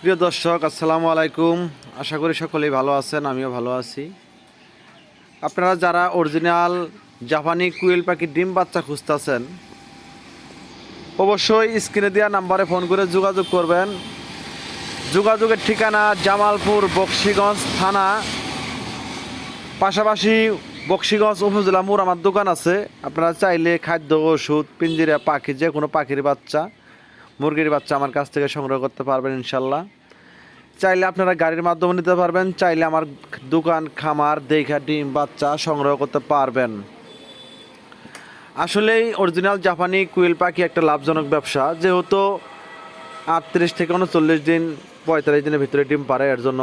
প্রিয় দর্শক, আসসালামু আলাইকুম। আশা করি সকলেই ভালো আছেন, আমিও ভালো আছি। আপনারা যারা অরিজিনাল জাপানি কুয়েল পাখির ডিম বাচ্চা খুঁজতেছেন, অবশ্যই স্ক্রিনে দেওয়া নাম্বারে ফোন করে যোগাযোগ করবেন। যোগাযোগের ঠিকানা জামালপুর বক্সিগঞ্জ থানা। পাশাপাশি বক্সিগঞ্জ উপজেলা মোড় আমার দোকান আছে। আপনারা চাইলে খাদ্য, ওষুধ, পিঞ্জিরা, পাখি যে কোনো পাখির বাচ্চা মুরগির বাচ্চা আমার কাছ থেকে সংগ্রহ করতে পারবেন ইনশাল্লাহ। চাইলে আপনারা গাড়ির মাধ্যমে নিতে পারবেন, চাইলে আমার দোকান, খামার দেখা ডিম, বাচ্চা সংগ্রহ করতে পারবেন। আসলেই অরিজিনাল জাপানি কুইল পাখি একটা লাভজনক ব্যবসা, যেহেতু আটত্রিশ থেকে উনচল্লিশ দিন, পঁয়তাল্লিশ দিনের ভিতরে ডিম পারে, এর জন্য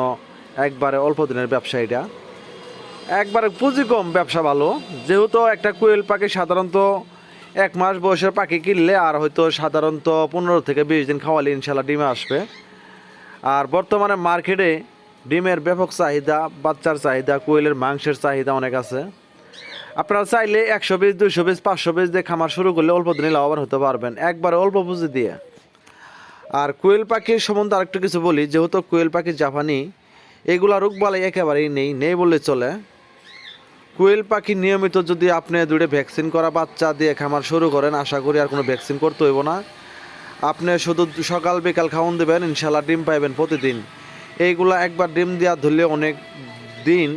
একবারে অল্প দিনের ব্যবসা এটা। একবারে পুঁজি কম, ব্যবসা ভালো। যেহেতু একটা কোয়েল পাখি সাধারণত এক মাস বয়সের পাখি কিনলে আর হয়তো সাধারণত পনেরো থেকে বিশ দিন খাওয়ালে ইনশাল্লাহ ডিমে আসবে। আর বর্তমানে মার্কেটে ডিমের ব্যাপক চাহিদা, বাচ্চার চাহিদা, কোয়েলের মাংসের চাহিদা অনেক আছে। আপনারা চাইলে একশো পিস দুশো পিস পাঁচশো পিস দিয়ে খামার শুরু করলে অল্প দিনে লাভবান হতে পারবেন। একবারে অল্প পুঁজি দিয়ে। আর কোয়েল পাখির সম্বন্ধে আরেকটু কিছু বলি, যেহেতু কোয়েল পাখি জাপানি, এগুলা রোগবালাই একেবারেই নেই নেই বললে চলে। কোয়েল পাখি নিয়মিত যদি আপনি দুটো ভ্যাকসিন করা বাচ্চা দিয়ে খামার শুরু করেন, আশা করি আর কোনো ভ্যাকসিন করতে হইব না। আপনি শুধু সকাল বিকাল খাওয়ান দেবেন ইনশাল্লাহ ডিম পাইবেন প্রতিদিন। এইগুলা একবার ডিম দেওয়া ধরলে অনেক দিন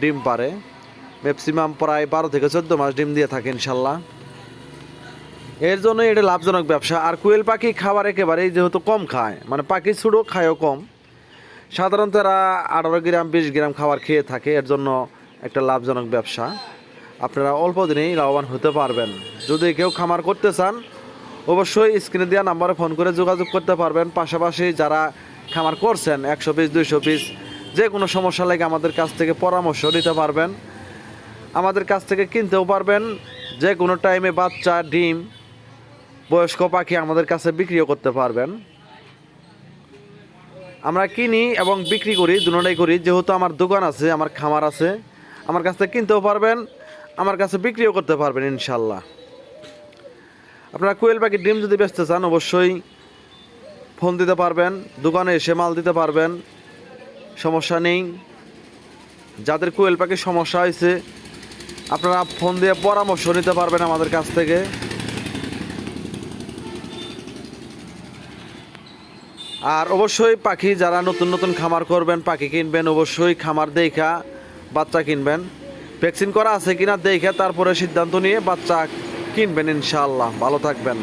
ডিম পারে। ম্যাক্সিমাম প্রায় বারো থেকে চোদ্দ মাস ডিম দিয়ে থাকে ইনশাল্লাহ এর জন্য এটা লাভজনক ব্যবসা। আর কোয়েল পাখি খাবার একেবারেই যেহেতু কম খায় মানে পাখি ছোটো খায়ও কম। সাধারণত এরা আঠারো গ্রাম, বিশ গ্রাম খাবার খেয়ে থাকে, এর জন্য একটা লাভজনক ব্যবসা। আপনারা অল্প দিনেই লাভবান হতে পারবেন। যদি কেউ খামার করতে চান, অবশ্যই স্ক্রিনে দেওয়া নাম্বারে ফোন করে যোগাযোগ করতে পারবেন। পাশাপাশি যারা খামার করছেন, একশো পিস, দুইশো পিস, যে কোনো সমস্যা লাগে আমাদের কাছ থেকে পরামর্শ নিতে পারবেন। আমাদের কাছ থেকে কিনতেও পারবেন। যে কোনো টাইমে বাচ্চা, ডিম, বয়স্ক পাখি আমাদের কাছে বিক্রিও করতে পারবেন। আমরা কিনি এবং বিক্রি করি দুটোটাই করি। যেহেতু আমার দোকান আছে, আমার খামার আছে আমার কাছ থেকে কিনতেও পারবেন, আমার কাছে বিক্রিও করতে পারবেন ইনশাল্লাহ আপনারা কোয়েল পাখির ডিম যদি বেচতে চান, অবশ্যই ফোন দিতে পারবেন, দোকানে এসে মাল দিতে পারবেন, সমস্যা নেই। যাদের কোয়েল পাখির সমস্যা হয়েছে, আপনারা ফোন দিয়ে পরামর্শ নিতে পারবেন আমাদের কাছ থেকে। আর অবশ্যই পাখি, যারা নতুন নতুন খামার করবেন, পাখি কিনবেন, অবশ্যই খামার দেখা বাচ্চা কিনবেন। ভ্যাকসিন করা আছে কিনা দেখে তারপরে সিদ্ধান্ত নিয়ে বাচ্চা কিনবেন ইনশাআল্লাহ। ভালো থাকবেন।